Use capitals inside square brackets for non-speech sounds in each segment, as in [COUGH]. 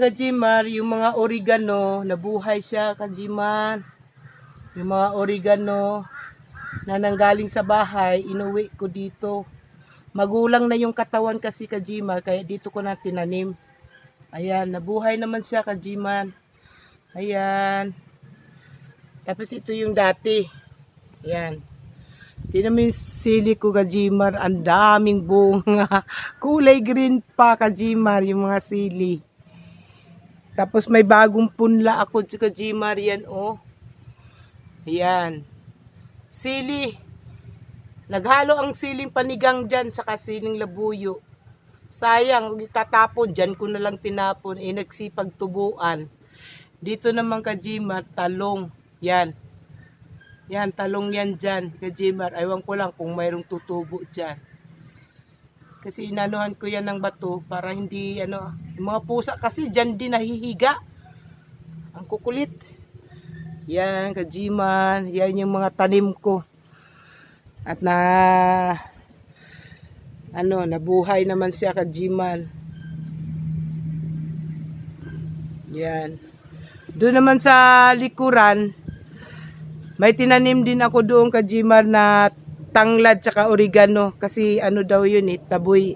Kajimar, yung mga oregano, nabuhay siya, Kajimar. Yung mga oregano na nanggaling sa bahay, inuwi ko dito. Magulang na yung katawan kasi, Kajimar, kaya dito ko na tinanim. Ayan, nabuhay naman siya, Kajimar. Ayan. Tapos ito yung dati. Ayan. Yung sili ko, Kajimar. Ang daming bunga. [LAUGHS] Kulay green pa, Kajimar, yung mga sili. Tapos may bagong punla ako sa Kajimar yan, oh. Ayan. Sili. Naghalo ang siling panigang dyan, saka siling labuyo. Sayang, itatapon, dyan ko na lang tinapon. Eh, nagsipag tubuan. Dito naman Kajimar, talong. Yan. Yan, talong yan dyan, Kajimar. Aywan ko lang kung mayroong tutubo dyan. Kasi inanuhan ko yan ng bato para hindi, ano, yung mga pusa kasi dyan din nahihiga. Ang kukulit. Yan, Kajiman. Yan yung mga tanim ko. At na, ano, nabuhay naman siya, Kajiman. Yan. Doon naman sa likuran, may tinanim din ako doon ka Jimar na tanglad tsaka oregano kasi ano daw yun eh, taboy.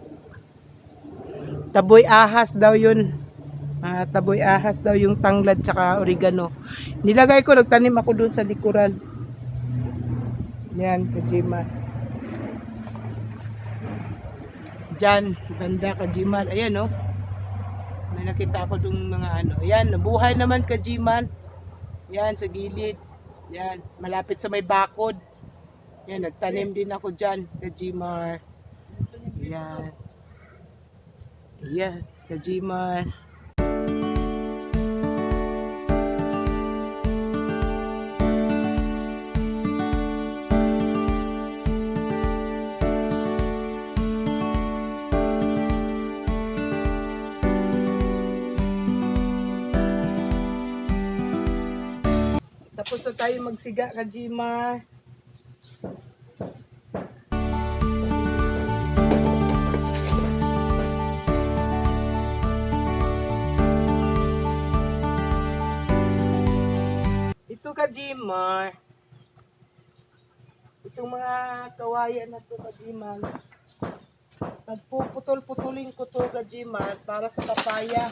Taboy ahas daw yun. Ah, taboy ahas daw yung tanglad tsaka oregano. Nilagay ko, nagtanim ako doon sa likuran. Yan, ka Jimar. Diyan, banda ka Jimar. Ayan oh. May nakita ako doon mga ano. Ayan, nabuhay naman ka Jimar. Yan, sa gilid. Yan, malapit sa may bakod. Yan, nagtanim din ako dyan, Kajimar. Yan. Yan, Kajimar. Tapos na tayo magsiga, Kajimar. Kajimar. Itong mga kawayan na to Kajimar. Nagpuputol-putulin ko to Kajimar para sa papaya.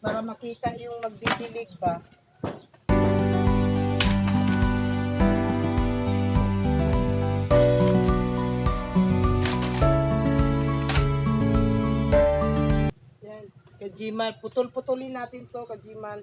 Para makita yung magdidilig ba. Kajiman. Putol-putulin natin to, Kajiman.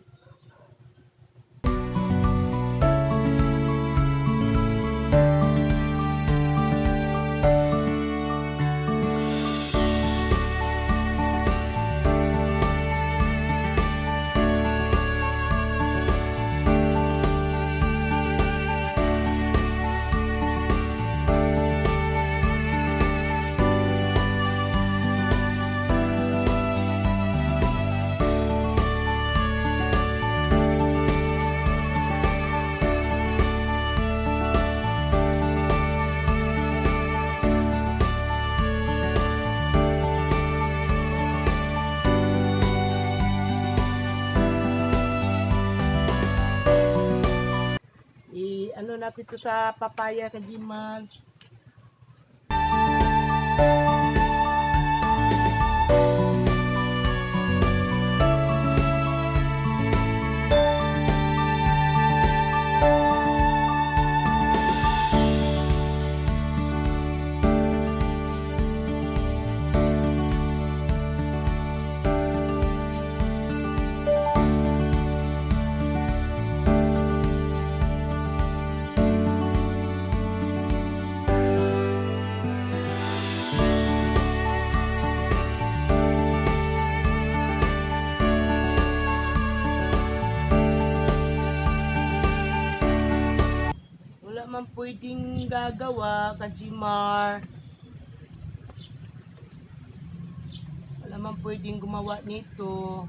Ano natin to sa papaya Kajiman. Wala man pwedeng gagawa, Kajimar. Wala man pwedeng gumawa nito.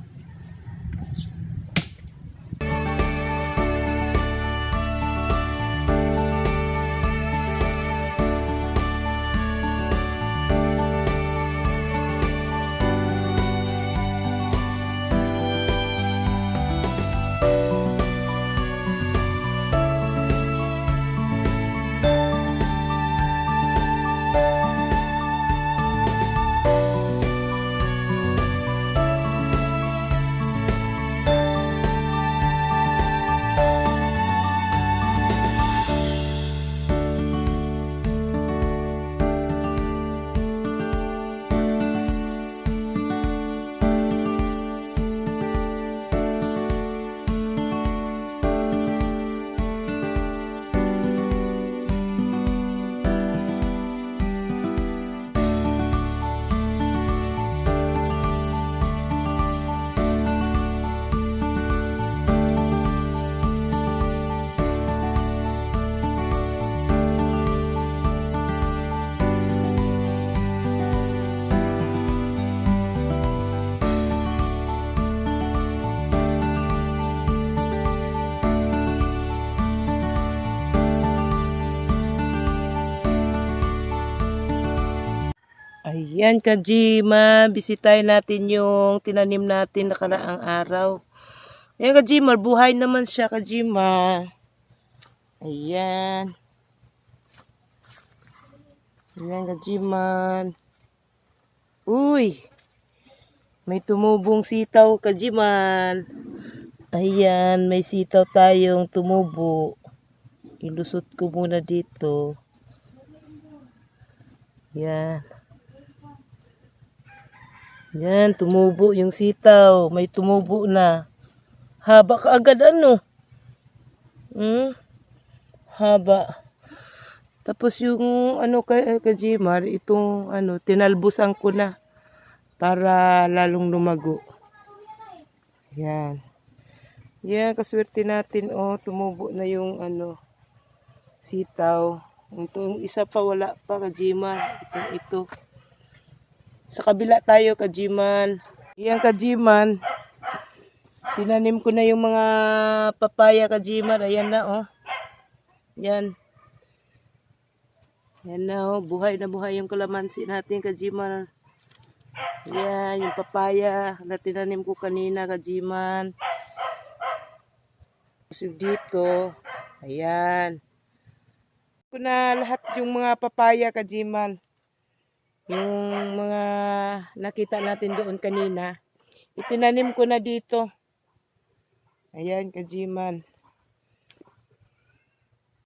Ayan, Kajima. Bisitahin natin yung tinanim natin nakaraang araw. Ayan, Kajima. Buhay naman siya, Kajima. Ayan. Ayan, Kajiman. Uy! May tumubong sitaw, Kajiman. Ayan, may sitaw tayong tumubo. Ilusot ko muna dito. Yan. Yan, tumubo yung sitaw. May tumubo na. Haba ka agad ano? Hmm? Haba. Tapos yung ano kay kay Jimar, itong ano, tinalbusan ko na para lalong lumago. Yan. Yan, kaswerte natin. Oh, tumubo na yung ano, sitaw. Itong isa pa wala pa, Kajiman. Itong ito. Sa kabila tayo, Kajiman. Yan, Kajiman. Tinanim ko na yung mga papaya, Kajiman. Ayan na, oh. Yan. Yan na, oh. Buhay na buhay yung kalamansi natin, Kajiman. Yan, yung papaya na tinanim ko kanina, Kajiman. So, dito. Ayan ko na lahat yung mga papaya kajiman. Yung mga nakita natin doon kanina. Itinanim ko na dito. Ayan, kajiman.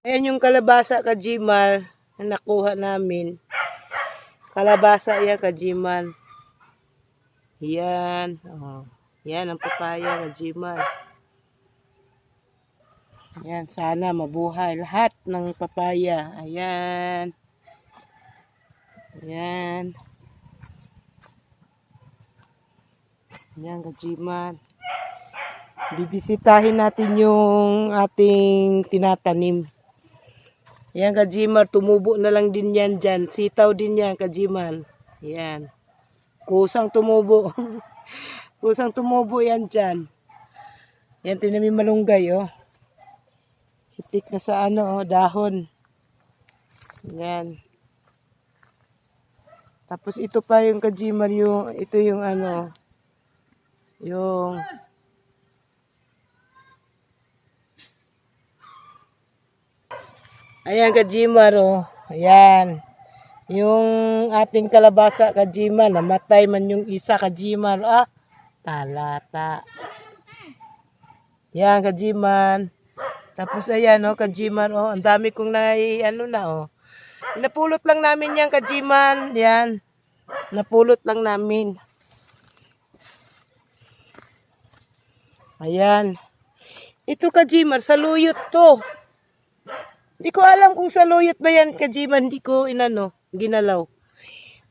Ayan yung kalabasa kajiman na nakuha namin. Kalabasa yan kajiman. Yan. Oh. Yan ang papaya kajiman. Ayan, sana mabuhay lahat ng papaya. Ayan. Ayan. Ayan, kajiman. Bibisitahin natin yung ating tinatanim. Ayan, kajiman. Tumubo na lang din yan dyan. Sitaw din yan, kajiman. Ayan. Kusang tumubo. [LAUGHS] Kusang tumubo yan dyan. Yan, tinamin malunggay, oh. Hitik na sa ano, oh, dahon. Yan. Tapos ito pa yung kajimar yung, ito yung ano, yung, ayan kajimar, oh. Ayan. Yung ating kalabasa kajimar, namatay man yung isa kajimar, ah. Talata. Yan kajiman. Tapos ayan oh, kajiman oh, ang dami kong nai ano na oh. Napulot lang namin yan kajiman, yan. Napulot lang namin. Ayan. Ito kajiman, saluyot to. Hindi ko alam kung saluyot ba yan kajiman, hindi ko inano, ginalaw.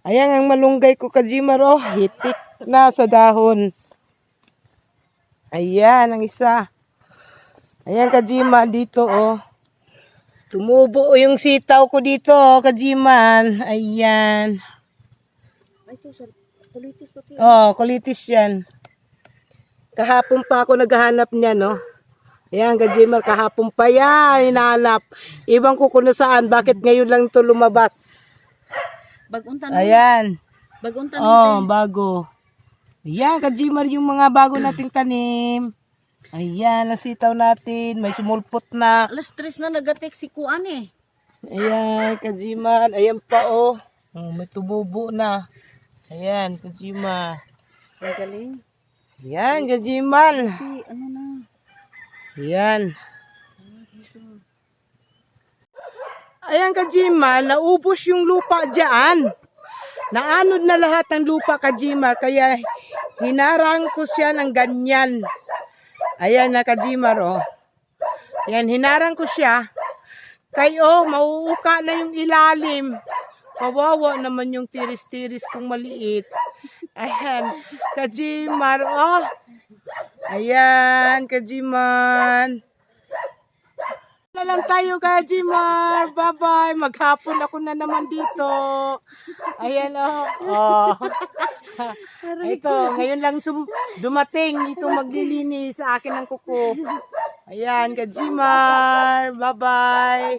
Ayan ang malunggay ko kajiman oh, hitik na sa dahon. Ayan ang isa. Ayan, Kajima, dito, oh. Tumubo yung sitaw ko dito, Kajiman. Ayan. Ay, ito, sir. Kulitis to, tiyo. Oh, kulitis yan. Kahapon pa ako naghahanap niya, no? Ayan, Kajima, kahapon pa yan, hinahanap. Ibang ko kung nasaan, bakit ngayon lang ito lumabas. Baguntan mo. Ayan. Baguntan mo, Oh, bago. Ayan, Kajimar, yung mga bago nating tanim. Ayan, nasitaw natin. May sumulpot na. Alas tres na nagatek si Kuan eh. Ayan, Kajiman. Ayan pa, oh. oh may tumubo na. Ayan, Kajima. Ang galing. Ayan, Kajiman. Ano na. Ayan. Ayan, Kajiman. Naubos yung lupa dyan. Naanod na lahat ng lupa, Kajima. Kaya hinarang ko siya ng ganyan. Ayan na, Kajimar, oh. Ayan, hinarang ko siya. Kayo, mauuka na yung ilalim. Kawawa naman yung tiris-tiris kong maliit. Ayan, Kajimar, oh. Ayan, Kajiman. Na lang tayo, Kajimar. Bye-bye. Maghapon ako na naman dito. Ayan, oh. oh. Ito, ngayon lang sum- dumating ito maglilinis sa akin ng kuko. Ayan, Kajimar. Bye-bye.